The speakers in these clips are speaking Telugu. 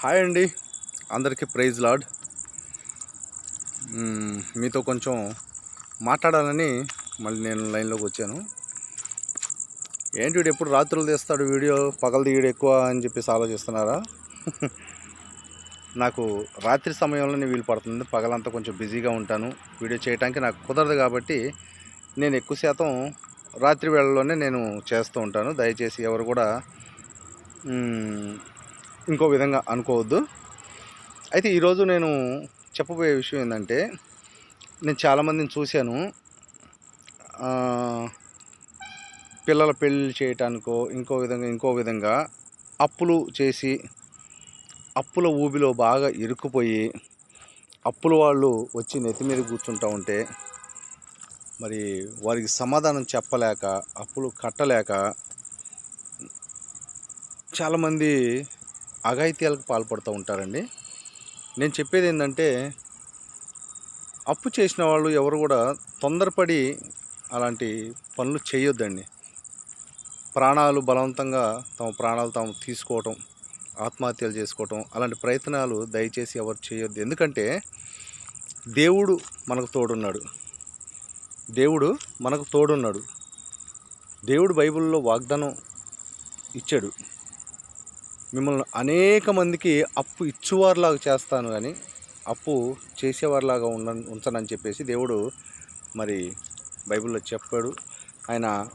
హాయ్ అండి. అందరికీ ప్రైజ్ లాడ్. మీతో కొంచెం మాట్లాడాలని మళ్ళీ నేను లైన్లోకి వచ్చాను. ఏంటి వీడు ఎప్పుడు రాత్రులు తీస్తాడు వీడియో పగలు తీయడు ఎక్కువ అని చెప్పేసి ఆలోచిస్తున్నారా? నాకు రాత్రి సమయంలోనే వీలు పడుతుంది. పగలంతా కొంచెం బిజీగా ఉంటాను. వీడియో చేయడానికి నాకు కుదరదు కాబట్టి నేను ఎక్కువ శాతం రాత్రి వేళల్లోనే నేను చేస్తూ ఉంటాను. దయచేసి ఎవరు కూడా ఇంకో విధంగా అనుకోవద్దు. అయితే ఈరోజు నేను చెప్పబోయే విషయం ఏంటంటే నేను చాలామందిని చూశాను. పిల్లల పెళ్ళి చేయటానికో ఇంకో విధంగా ఇంకో విధంగా అప్పులు చేసి అప్పుల ఊబిలో బాగా ఇరుక్కుపోయి అప్పుల వాళ్ళు వచ్చి నెత్తి మీద కూర్చుంటూ ఉంటే మరి వారికి సమాధానం చెప్పలేక అప్పులు కట్టలేక చాలామంది అఘాయిత్యాలకు పాల్పడుతూ ఉంటారండి. నేను చెప్పేది ఏంటంటే అప్పు చేసిన వాళ్ళు ఎవరు కూడా తొందరపడి అలాంటి పనులు చేయొద్దండి. ప్రాణాలు బలవంతంగా తమ ప్రాణాలు తాము తీసుకోవటం ఆత్మహత్యలు చేసుకోవటం అలాంటి ప్రయత్నాలు దయచేసి ఎవరు చేయొద్దు. ఎందుకంటే దేవుడు మనకు తోడున్నాడు. దేవుడు మనకు తోడున్నాడు. దేవుడు బైబిల్లో వాగ్దానం ఇచ్చాడు. మిమ్మల్ని అనేక మందికి అప్పు ఇచ్చేవారిలాగా చేస్తాను కానీ అప్పు చేసేవారిలాగా ఉండ ఉంచనని చెప్పేసి దేవుడు మరి బైబిల్లో చెప్పాడు. ఆయన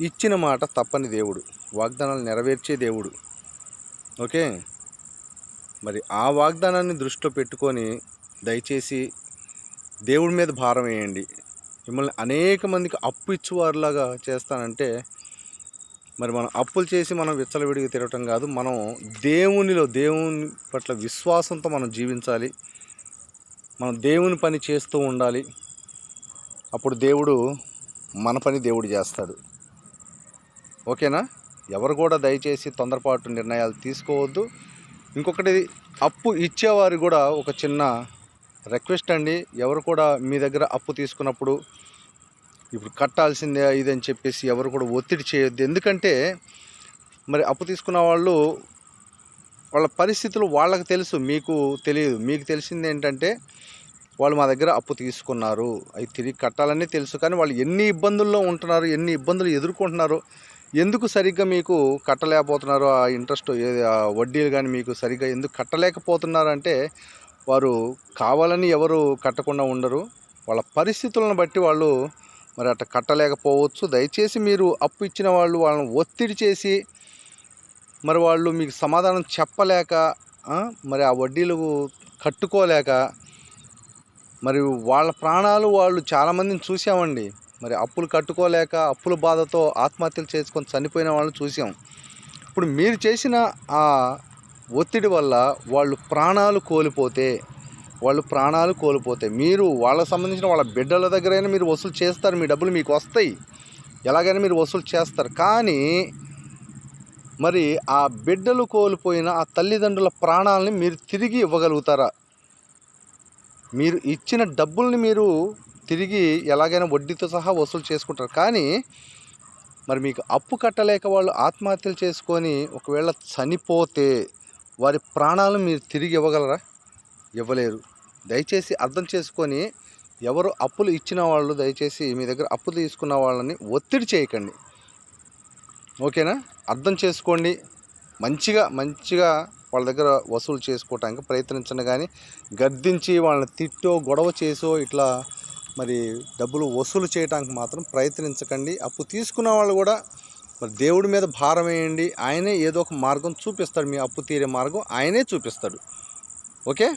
ఇచ్చిన మాట తప్పని దేవుడు వాగ్దానాలు నెరవేర్చే దేవుడు. ఓకే? మరి ఆ వాగ్దానాన్ని దృష్టిలో పెట్టుకొని దయచేసి దేవుడి మీద భారం వేయండి. మిమ్మల్ని అనేక మందికి అప్పు ఇచ్చేవారిలాగా చేస్తానంటే మరి మనం అప్పులు చేసి మనం విచ్చలవిడిగా తిరగటం కాదు మనం దేవునిలో దేవుని పట్ల విశ్వాసంతో మనం జీవించాలి. మనం దేవుని పని చేస్తూ ఉండాలి. అప్పుడు దేవుడు మన పని దేవుడు చేస్తాడు. ఓకేనా? ఎవరు కూడా దయచేసి తొందరపాటు నిర్ణయాలు తీసుకోవద్దు. ఇంకొకటి అప్పు ఇచ్చేవారు కూడా ఒక చిన్న రిక్వెస్ట్ అండి. ఎవరు కూడా మీ దగ్గర అప్పు తీసుకున్నప్పుడు ఇప్పుడు కట్టాల్సిందే ఇదని చెప్పేసి ఎవరు కూడా ఒత్తిడి చేయొద్దు. ఎందుకంటే మరి అప్పు తీసుకున్న వాళ్ళు వాళ్ళ పరిస్థితులు వాళ్ళకి తెలుసు మీకు తెలియదు. మీకు తెలిసింది ఏంటంటే వాళ్ళు మా దగ్గర అప్పు తీసుకున్నారు. అవి తిరిగి కట్టాలని తెలుసు. కానీ వాళ్ళు ఎన్ని ఇబ్బందుల్లో ఉంటున్నారు ఎన్ని ఇబ్బందులు ఎదుర్కొంటున్నారు ఎందుకు సరిగ్గా మీకు కట్టలేకపోతున్నారు ఆ ఇంట్రెస్ట్ ఏది ఆ వడ్డీలు కానీ మీకు సరిగ్గా ఎందుకు కట్టలేకపోతున్నారంటే వారు కావాలని ఎవరు కట్టకుండా ఉండరు. వాళ్ళ పరిస్థితులను బట్టి వాళ్ళు మరి అట్ట కట్టలేకపోవచ్చు. దయచేసి మీరు అప్పు ఇచ్చిన వాళ్ళు వాళ్ళని ఒత్తిడి చేసి మరి వాళ్ళు మీకు సమాధానం చెప్పలేక మరి ఆ వడ్డీలు కట్టుకోలేక మరి వాళ్ళ ప్రాణాలు వాళ్ళు చాలామందిని చూసామండి. మరి అప్పులు కట్టుకోలేక అప్పుల బాధతో ఆత్మహత్యలు చేసుకొని చనిపోయిన వాళ్ళని చూసాం. ఇప్పుడు మీరు చేసిన ఆ ఒత్తిడి వల్ల వాళ్ళు ప్రాణాలు కోల్పోతే వాళ్ళు ప్రాణాలు కోల్పోతాయి. మీరు వాళ్ళకి సంబంధించిన వాళ్ళ బిడ్డల దగ్గరైనా మీరు వసూలు చేస్తారు మీ డబ్బులు మీకు వస్తాయి. ఎలాగైనా మీరు వసూలు చేస్తారు. కానీ మరి ఆ బిడ్డలు కోల్పోయిన ఆ తల్లిదండ్రుల ప్రాణాలని మీరు తిరిగి ఇవ్వగలుగుతారా? మీరు ఇచ్చిన డబ్బుల్ని మీరు తిరిగి ఎలాగైనా వడ్డీతో సహా వసూలు చేసుకుంటారు. కానీ మరి మీకు అప్పు కట్టలేక వాళ్ళు ఆత్మహత్యలు చేసుకొని ఒకవేళ చనిపోతే వారి ప్రాణాలను మీరు తిరిగి ఇవ్వగలరా? ఇవ్వలేరు. దయచేసి అర్థం చేసుకొని ఎవరు అప్పులు ఇచ్చిన వాళ్ళు దయచేసి మీ దగ్గర అప్పు తీసుకున్న వాళ్ళని ఒత్తిడి చేయకండి. ఓకేనా? అర్థం చేసుకోండి. మంచిగా మంచిగా వాళ్ళ దగ్గర వసూలు చేసుకోవటానికి ప్రయత్నించండి కానీ గద్దించి వాళ్ళని తిట్టో గొడవ చేసో ఇట్లా మరి డబ్బులు వసూలు చేయడానికి మాత్రం ప్రయత్నించకండి. అప్పు తీసుకున్న వాళ్ళు కూడా మరి దేవుడి మీద భారం వేయండి. ఆయనే ఏదో ఒక మార్గం చూపిస్తాడు. మీ అప్పు తీరే మార్గం ఆయనే చూపిస్తాడు. ఓకే?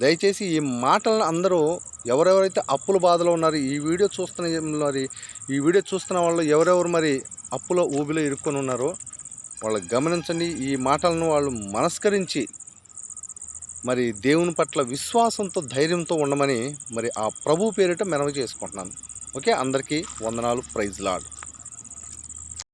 దయచేసి ఈ మాటలను అందరూ ఎవరెవరైతే అప్పుల బాధలో ఉన్నారు ఈ వీడియో చూస్తున్న మరి ఈ వీడియో చూస్తున్న వాళ్ళు ఎవరెవరు మరి అప్పుల ఊబిలో ఇరుక్కొని ఉన్నారో వాళ్ళు గమనించండి. ఈ మాటలను వాళ్ళు మనస్కరించి మరి దేవుని పట్ల విశ్వాసంతో ధైర్యంతో ఉండమని మరి ఆ ప్రభు పేరిట మెనవ చేసుకుంటున్నాను. ఓకే? అందరికీ వందనాలు. Praise lord